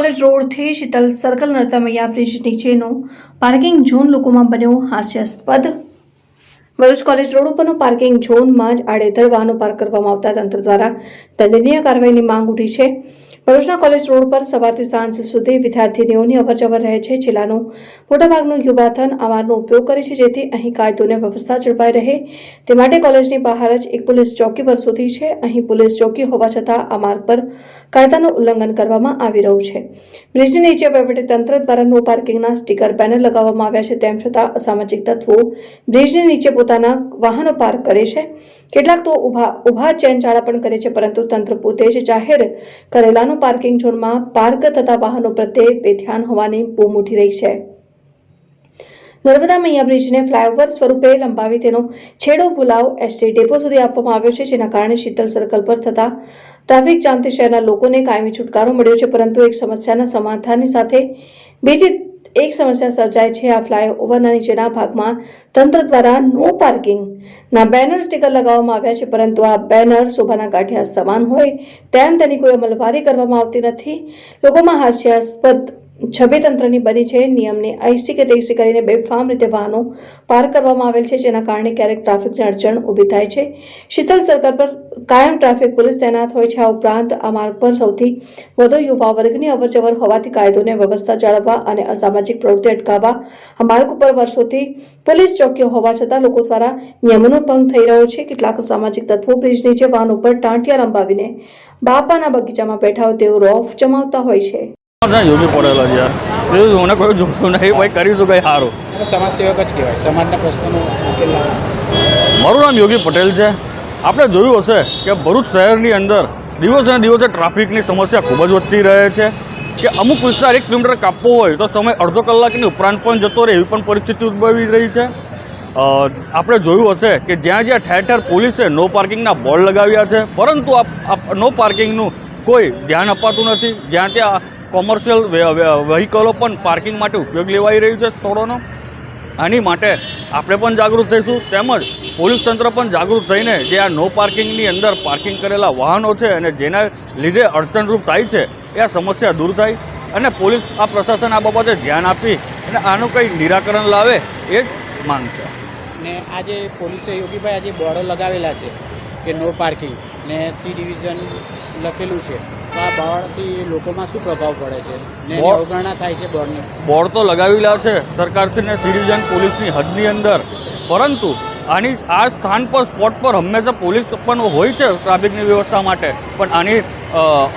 College રોડથી Sheetal circle મૈયા bridge નીચેનો પાર્કિંગ ઝોન લોકોમાં બન્યો હાસ્યાસ્પદ. ભરૂચ કોલેજ રોડ ઉપરનો પાર્કિંગ ઝોનમાં જ આડેધડ વાહનો પાર્ક કરવામાં આવતા તંત્ર દ્વારા દંડનીય કાર્યવાહીની માંગ ઉઠી છે. ભરૂચના કોલેજ રોડ પર સવારથી સાંજ સુધી વિદ્યાર્થીનીઓની અવરજવર રહે છે. જિલ્લાનું મોટાભાગનું યુવાધન આવારનો ઉપયોગ કરે છે, જેથી અહીં કાયદો અને વ્યવસ્થા જળવાઈ રહે. તે માટે કોલેજની બહાર જ એક પોલીસ ચોકી વર્ષોથી છે. અહીં પોલીસ ચોકી હોવા છતાં આ માર્ગ પર કાયદાનું ઉલ્લંઘન કરવામાં આવી રહ્યું છે. બ્રિજની નીચે તંત્ર દ્વારા નો પાર્કિંગના સ્ટીકર બેનર લગાવવામાં આવ્યા છે. તેમ છતાં અસામાજિક તત્વો બ્રિજની નીચે પોતાના વાહનો પાર્ક કરે છે. કેટલાક તો ઊભા ઊભા ચેન ચાળા પણ કરે છે, પરંતુ તંત્ર પોતે જ જાહેર કરેલાનું પાર્કિંગ ઝોનમાં પાર્ક થતા વાહનો પ્રત્યે બેધ્યાન હોવાની બૂમ ઉઠી રહી છે. નર્મદા મૈયા બ્રિજને ફ્લાયઓવર સ્વરૂપે લંબાવી તેનો છેડો પુલાવ એસટી ડેપો સુધી આપવામાં આવ્યો છે, જેના કારણે શીતલ સર્કલ પર થતા ટ્રાફિક જામથી શહેરના લોકોને કાયમી છુટકારો મળ્યો છે, પરંતુ એક સમસ્યાના સમાધાનની સાથે બીજી એક સમસ્યા સર્જાય છે. આ ફ્લાયઓવરના નીચેના ભાગમાં તંત્ર દ્વારા નો પાર્કિંગ ના બેનર સ્ટીકર લગાવવામાં આવ્યા છે, પરંતુ આ બેનર શોભાના ગાંઠિયા સમાન હોય તેમ તેની કોઈ અમલવારી કરવામાં આવતી નથી. લોકોમાં હાસ્યાસ્પદ છબી તંત્રની બની છે. નિયમને આઈસી કે તેસી કરીને બેફામ રીતે વાહનો પાર કરવામાં આવેલ છે, જેના કારણે ક્યારેક ટ્રાફિકની અડચણ ઊભી થાય છે. શીતલ સર્કલ પર કાયમ ટ્રાફિક પોલીસ તૈનાત હોય છે. આ ઉપરાંત આ માર્ગ પર સૌથી વધુ યુવા વર્ગની અવરજવર હોવાથી કાયદોને વ્યવસ્થા જાળવવા અને અસામાજિક પ્રવૃત્તિ અટકાવવા આ માર્ગ ઉપર વર્ષોથી પોલીસ ચોકીઓ હોવા છતાં લોકો દ્વારા નિયમોનો ભંગ થઈ રહ્યો છે. કેટલાક સામાજિક તત્વો બ્રિજ નીચે વાહન ઉપર ટાંટિયા લંબાવીને બાપાના બગીચામાં બેઠા હોય તેવો રોફ જમાવતા હોય છે. યોગી પડેલો છે. યાર મને કોઈ જોતું નહીં. ભાઈ કરીશું કંઈ સારું. સમાજ સેવક જ કહેવાય. સમાજના પ્રશ્નોનો ઉકેલ મારું નામ યોગી પટેલ છે. આપણે જોયું હશે કે ભરૂચ શહેરની અંદર દિવસે દિવસે ટ્રાફિકની સમસ્યા ખૂબ જ વધતી રહે છે. કે અમુક વિસ્તાર એક કિલોમીટર કાપવો હોય તો સમય અડધો કલાકની ઉપરાંત પણ જતો રહે એવી પણ પરિસ્થિતિ ઉદ્ભવી રહી છે. આપણે જોયું હશે કે જ્યાં જ્યાં ઠેર ઠેર પોલીસે નો પાર્કિંગના બોર્ડ લગાવ્યા છે. પરંતુ આ નો પાર્કિંગનું કોઈ ધ્યાન અપાતું નથી. જ્યાં ત્યાં કોમર્શિયલ વ્હીકલો પણ પાર્કિંગ માટે ઉપયોગ લેવાઈ રહ્યું છે સ્થળોનો. આની માટે આપણે પણ જાગૃત થઈશું. તેમજ પોલીસ તંત્ર પણ જાગૃત થઈને જે આ નો પાર્કિંગની અંદર પાર્કિંગ કરેલા વાહનો છે અને જેના લીધે અડચણરૂપ થાય છે, એ આ સમસ્યા દૂર થાય. અને પોલીસ આ પ્રશાસન આ બાબતે ધ્યાન આપી અને આનું કંઈ નિરાકરણ લાવે એ જ માંગ છે. ને આજે પોલીસે યોગીભાઈ આજે બોર્ડો લગાવેલા છે કે નો પાર્કિંગ ને સી ડિવિઝન લખેલું છે. આ બોર્ડથી લોકોમાં શું પ્રભાવ પડે છે? ને અવગણના થાય છે બોર્ડની. બોર્ડ તો લગાવેલા છે સરકારશ્રીને સિટીઝન પોલીસની હદની અંદર. પરંતુ આની આ સ્થાન પર સ્પોટ પર હંમેશા પોલીસ પણ હોય છે ટ્રાફિકની વ્યવસ્થા માટે. પણ આની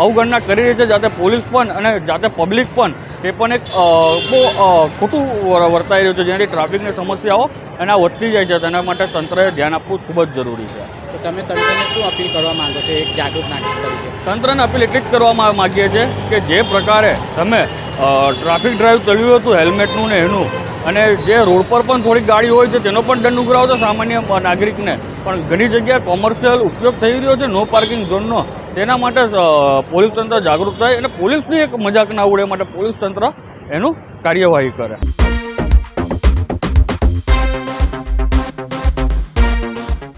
અવગણના કરી રહી છે જાતે પોલીસ પણ અને જાતે પબ્લિક પણ. તે પણ એક બહુ ખોટું વર- વર્તાઈ રહ્યું છે જેનાથી ટ્રાફિકની સમસ્યાઓ એના વધતી જાય છે. તેના માટે તંત્રએ ધ્યાન આપવું ખૂબ જ જરૂરી છે. તો તમે તંત્રને શું અપીલ કરવા માંગો છો? એક જાગૃત નાગરિક તરીકે. તંત્રને અપીલ એટલી જ કરવા મા- માગીએ છીએ કે જે પ્રકારે તમે ટ્રાફિક ડ્રાઈવ ચલાવ્યું હતું, હેલ્મેટનું ને એનું. અને જે રોડ પર પણ થોડીક ગાડી હોય છે, તેનો પણ દંડ ઉઘરાવો છે સામાન્ય નાગરિકને. પણ ઘણી જગ્યાએ કોમર્શિયલ ઉપયોગ થઈ રહ્યો છે, નો પાર્કિંગ ઝોનનો. તેના માટે પોલીસ તંત્ર જાગૃત થાય અને પોલીસની એક મજાક ના ઉડે માટે પોલીસ તંત્ર એનું કાર્યવાહી કરે.